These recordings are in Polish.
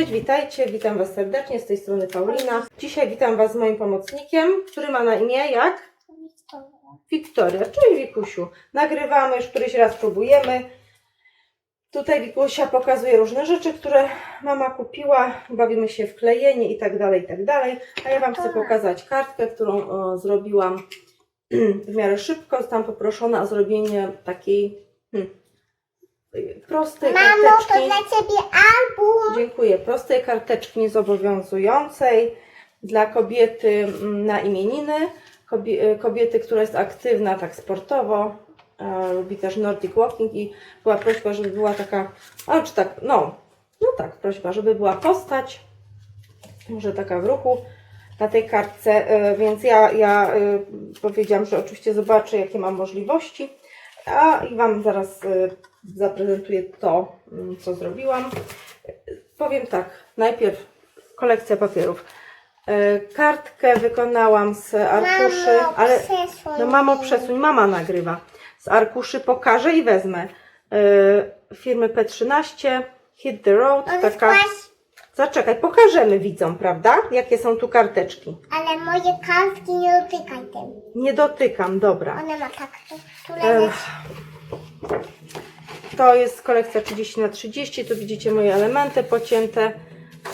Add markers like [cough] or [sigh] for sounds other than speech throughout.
Cześć, witajcie, witam Was serdecznie, z tej strony Paulina. Dzisiaj witam Was z moim pomocnikiem, który ma na imię jak? Wiktoria, czyli Wikusiu. Nagrywamy, już któryś raz próbujemy. Tutaj Wikusia pokazuje różne rzeczy, które mama kupiła. Bawimy się w klejenie i tak dalej, i tak dalej. A ja Wam chcę pokazać kartkę, którą o, zrobiłam [clears throat] w miarę szybko. Zostałam poproszona o zrobienie takiej hmm, prostej Mamo, to karteczki. dla ciebie album. Dziękuję. Prostej karteczki niezobowiązującej dla kobiety mm, na imieniny. Kobie- e, Kobiety, która jest aktywna tak sportowo, e, lubi też Nordic Walking i była prośba, żeby była taka, a czy tak, no, no tak, prośba, żeby była postać, może taka w ruchu na tej kartce, e, więc ja, ja e, powiedziałam, że oczywiście zobaczę, jakie mam możliwości, a i Wam zaraz e, zaprezentuję to, mm, co zrobiłam. Powiem tak, najpierw kolekcja papierów. E, Kartkę wykonałam z arkuszy, Mamo, ale przesuń no mamo przesuń, mama nagrywa. Z arkuszy pokażę i wezmę. E, Firmy P13, Hit the Road, taka... Zaczekaj, pokażemy widzom, prawda? Jakie są tu karteczki. ale moje kartki nie dotykaj tym. Nie dotykam, dobra. One ma tak, tu, tu. To jest kolekcja 30 na 30 tu widzicie moje elementy pocięte,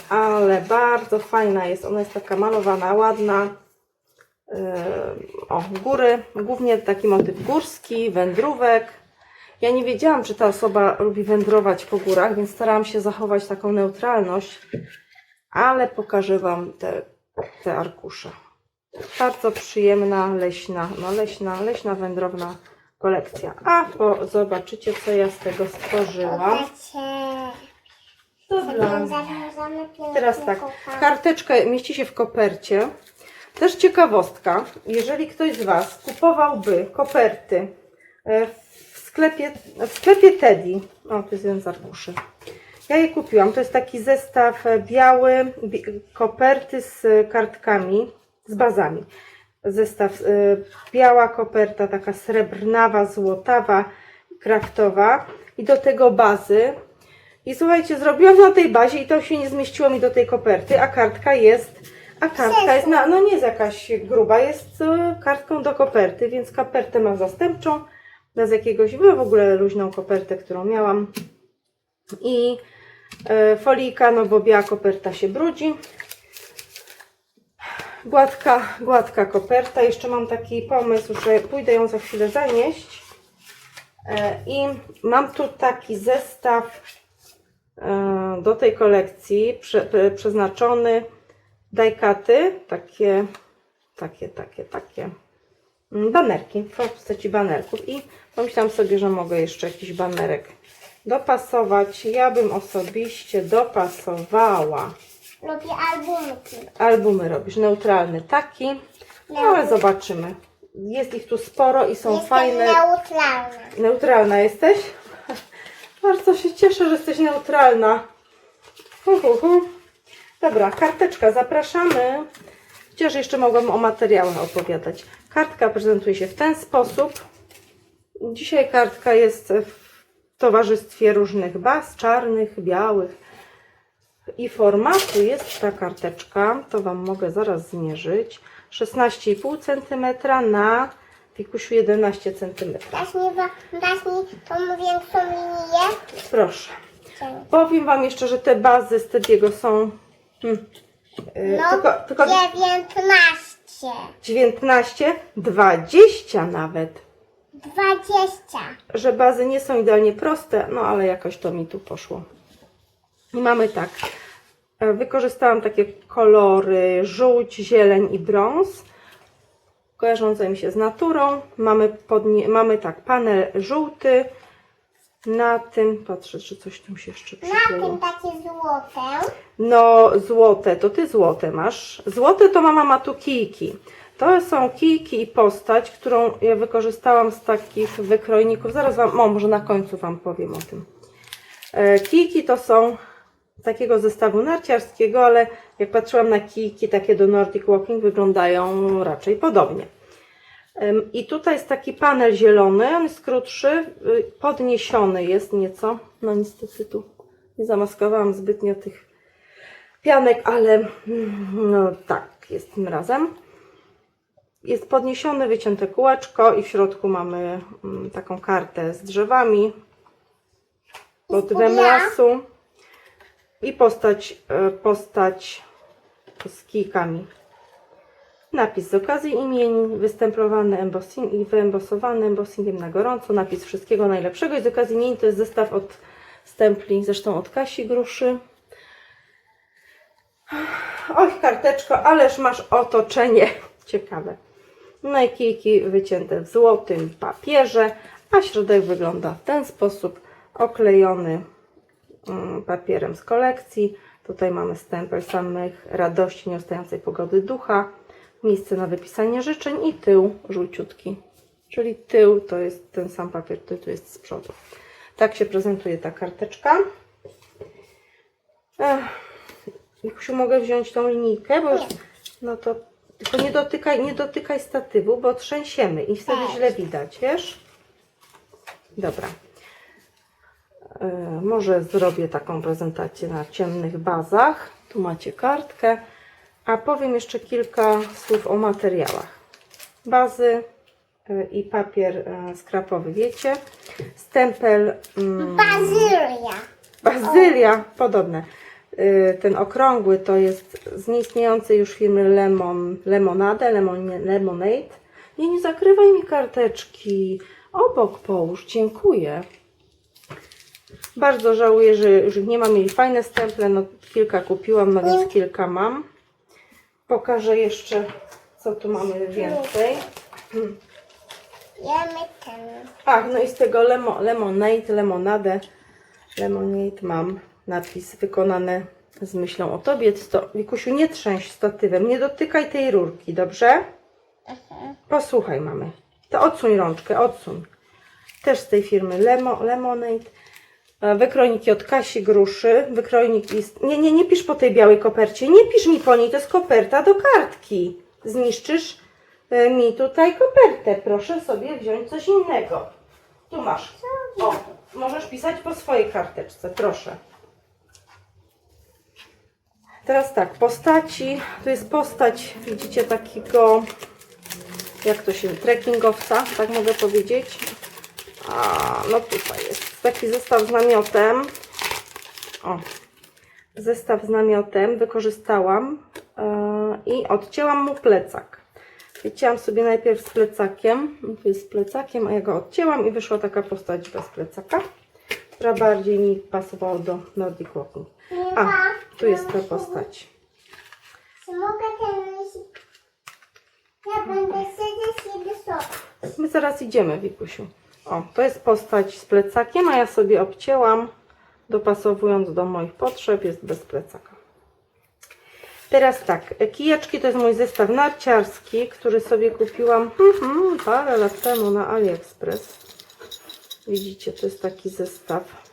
ale bardzo fajna jest. Ona jest taka malowana, ładna. O, góry, głównie taki motyw górski, wędrówek. Ja nie wiedziałam, czy ta osoba lubi wędrować po górach, więc starałam się zachować taką neutralność, ale pokażę Wam te, te arkusze. Bardzo przyjemna, leśna, no leśna, leśna, wędrowna kolekcja. A, bo zobaczycie, co ja z tego stworzyłam. Dobra. Teraz tak, karteczka mieści się w kopercie. Też ciekawostka, jeżeli ktoś z Was kupowałby koperty e, w sklepie, w sklepie Teddy, o to jest jeden z arkuszy, ja je kupiłam, to jest taki zestaw biały, bi koperty z kartkami, z bazami. Zestaw e, biała koperta, taka srebrnawa, złotawa, kraftowa i do tego bazy i słuchajcie, zrobiłam na tej bazie i to się nie zmieściło mi do tej koperty, a kartka jest, a kartka jest, na, no nie jest jakaś gruba, jest e, kartką do koperty, więc kopertę mam zastępczą, bez jakiegoś, no w ogóle luźną kopertę, którą miałam. I e, folijka, no bo biała koperta się brudzi. Gładka, gładka koperta. Jeszcze mam taki pomysł, że pójdę ją za chwilę zanieść. E, I mam tu taki zestaw e, do tej kolekcji pre, przeznaczony dajkaty, takie, takie, takie, takie mm, banerki, w postaci banerków i pomyślałam sobie, że mogę jeszcze jakiś banerek dopasować. Ja bym osobiście dopasowała Lubię albumki. albumy robisz, neutralny taki, no ale zobaczymy. Jest ich tu sporo i są Jestem fajne. neutralna. Neutralna jesteś? [laughs] Bardzo się cieszę, że jesteś neutralna. Hu, hu, hu. Dobra, karteczka, zapraszamy. Chociaż jeszcze mogłam o materiałach opowiadać. Kartka prezentuje się w ten sposób. Dzisiaj kartka jest w towarzystwie różnych baz, czarnych, białych. I formatu jest ta karteczka, to Wam mogę zaraz zmierzyć. 16,5 cm na pikusiu 11 cm. Dasz mi, dasz mi tą większą linię? Proszę. Dzięki. Powiem Wam jeszcze, że te bazy z Tediego są hmm, yy, No, tylko, tylko 19. 19, 20 nawet. 20. Że bazy nie są idealnie proste, no ale jakoś to mi tu poszło. I mamy tak. e, Wykorzystałam takie kolory żółć, zieleń i brąz. Kojarzące mi się z naturą. Mamy, podnie, mamy tak, panel żółty. Na tym, patrzę, czy coś tam się jeszcze Na przykleiło. tym takie złote. No, złote, to ty złote masz. Złote to mama ma tu kijki. To są kijki i postać, którą ja wykorzystałam z takich wykrojników. Zaraz wam, o, może na końcu wam powiem o tym. E, kijki to są takiego zestawu narciarskiego, ale jak patrzyłam na kijki takie do Nordic Walking, wyglądają raczej podobnie. I tutaj jest taki panel zielony, on jest krótszy, y, podniesiony jest nieco. No niestety tu nie zamaskowałam zbytnio tych pianek, ale mm, no tak jest tym razem. Jest podniesione, wycięte kółeczko i w środku mamy mm, taką kartę z drzewami, motywem Ja? I postać, e, postać z kijkami. Napis z okazji imień, występowany embossing i wyembosowany embossingiem na gorąco. Napis wszystkiego najlepszego i z okazji imień to jest zestaw od stempli, zresztą od Kasi Gruszy. Oj, karteczko, ależ masz otoczenie. [laughs] Ciekawe. No i kijki wycięte w złotym papierze, a środek wygląda w ten sposób, oklejony papierem z kolekcji. Tutaj mamy stempel samych radości nieustającej pogody ducha, miejsce na wypisanie życzeń i tył żółciutki. Czyli tył to jest ten sam papier, który tu jest z przodu. Tak się prezentuje ta karteczka. Ech, mogę wziąć tą linijkę, bo już, no to tylko nie dotykaj, nie dotykaj statywu, bo trzęsiemy i wtedy Tak. źle widać, wiesz? Dobra. E, może zrobię taką prezentację na ciemnych bazach. Tu macie kartkę, a powiem jeszcze kilka słów o materiałach. Bazy e, i papier e, skrapowy, wiecie? Stempel mm, Bazylia. Bazylia, podobne. Ten okrągły to jest z nieistniejącej już firmy Lemon, Lemonade, Lemon, Lemonade. Nie, nie zakrywaj mi karteczki. Obok połóż, dziękuję. Bardzo żałuję, że już nie mam mieli fajne stemple. No, kilka kupiłam, no więc kilka mam. Pokażę jeszcze, co tu mamy więcej. Ach, no i z tego lemo, lemonade, lemonadę, lemonade mam napis wykonane z myślą o tobie. To, Wikusiu, nie trzęś statywem, nie dotykaj tej rurki, dobrze? Posłuchaj, mamy. To odsuń rączkę, odsuń. Też z tej firmy Lemo, Lemonade. Wykrojniki od Kasi Gruszy. Wykrojnik. Nie, nie, nie pisz po tej białej kopercie. Nie pisz mi po niej, to jest koperta do kartki. Zniszczysz e, mi tutaj kopertę. Proszę sobie wziąć coś innego. Tu masz. O, możesz pisać po swojej karteczce, proszę. Teraz tak, postaci. Tu jest postać, widzicie, takiego, jak to się, trekkingowca, tak mogę powiedzieć. A, no tutaj jest taki zestaw z namiotem. O, zestaw z namiotem wykorzystałam e, i odcięłam mu plecak. Wycięłam sobie najpierw z plecakiem, tu jest z plecakiem, a ja go odcięłam i wyszła taka postać bez plecaka, która bardziej mi pasowała do Nordic Walking. A, tu jest ta postać. Czy mogę ten Ja będę siedzieć i. My zaraz idziemy, Wikusiu. O, to jest postać z plecakiem, a ja sobie obcięłam, dopasowując do moich potrzeb, jest bez plecaka. Teraz tak, kijeczki to jest mój zestaw narciarski, który sobie kupiłam mhm, parę lat temu na AliExpress. Widzicie, to jest taki zestaw,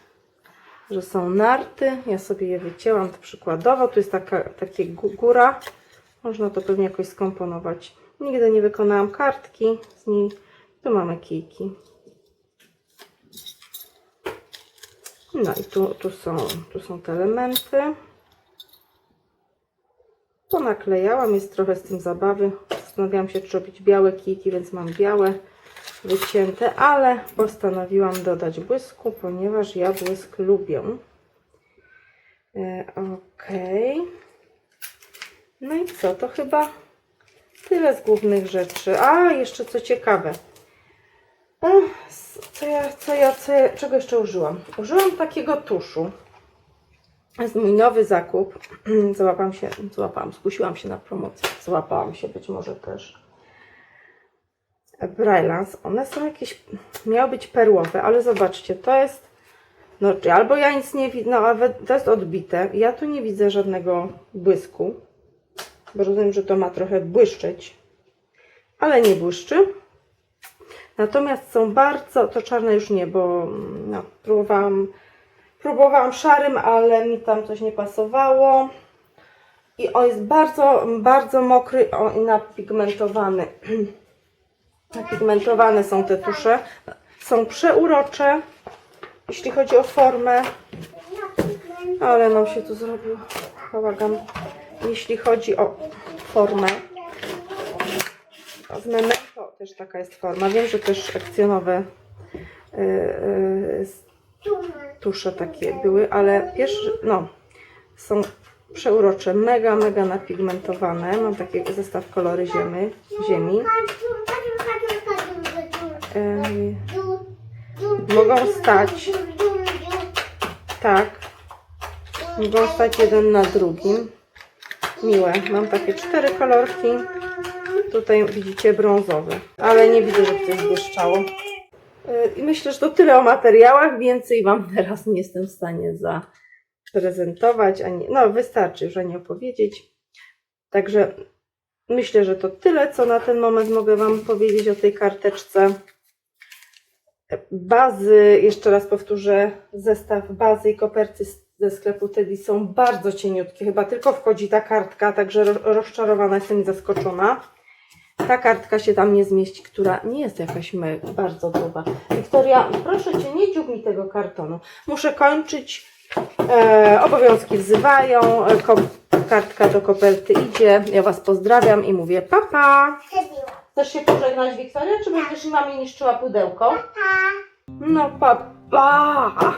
że są narty. Ja sobie je wycięłam to przykładowo. Tu jest taka takie gó- góra. Można to pewnie jakoś skomponować. Nigdy nie wykonałam kartki z niej. Tu mamy kijki. No i tu, tu, są, tu są te elementy. Ponaklejałam, jest trochę z tym zabawy. Zastanawiałam się, czy robić białe kijki, więc mam białe wycięte, ale postanowiłam dodać błysku, ponieważ ja błysk lubię. E, ok. No i co? To chyba tyle z głównych rzeczy. A, jeszcze co ciekawe. Ech, Co ja, co ja, co ja, czego jeszcze użyłam? Użyłam takiego tuszu. Jest mój nowy zakup. [clears throat] Załapałam się, złapałam, skusiłam się na promocję. Złapałam się być może też. Brylance. One są jakieś, miały być perłowe, ale zobaczcie, to jest, no albo ja nic nie widzę, no to jest odbite. Ja tu nie widzę żadnego błysku, bo rozumiem, że to ma trochę błyszczeć, ale nie błyszczy. Natomiast są bardzo, to czarne już nie, bo mm, no, próbowałam, próbowałam szarym, ale mi tam coś nie pasowało. I on jest bardzo, bardzo mokry i napigmentowany. [clears throat] Napigmentowane są te tusze. Są przeurocze, jeśli chodzi o formę. Ale nam się tu zrobił bałagan, jeśli chodzi o formę. Memento też taka jest forma. Wiem, że też akcjonowe y, y, tusze takie były, ale pierwszy, no, są przeurocze, mega, mega napigmentowane. Mam taki zestaw kolory ziemi. ziemi. Ym, mogą stać tak, mogą stać jeden na drugim. Miłe. Mam takie cztery kolorki. Tutaj widzicie brązowy, ale nie widzę, żeby coś błyszczało. Yy, I myślę, że to tyle o materiałach. Więcej Wam [laughs] teraz nie jestem w stanie zaprezentować. Ani, no, wystarczy już ani opowiedzieć. Także myślę, że to tyle, co na ten moment mogę Wam powiedzieć o tej karteczce. Bazy, jeszcze raz powtórzę, zestaw bazy i koperty ze sklepu Teddy są bardzo cieniutkie. Chyba tylko wchodzi ta kartka, także ro- rozczarowana jestem i zaskoczona. Ta kartka się tam nie zmieści, która nie jest jakaś bardzo gruba. Wiktoria, proszę Cię, nie dziób mi tego kartonu. Muszę kończyć. E, obowiązki wzywają. E, kartka do koperty idzie. Ja Was pozdrawiam i mówię papa. Pa. Chcesz się pożegnać, Wiktoria, czy będziesz nami niszczyła pudełko? No papa. Pa.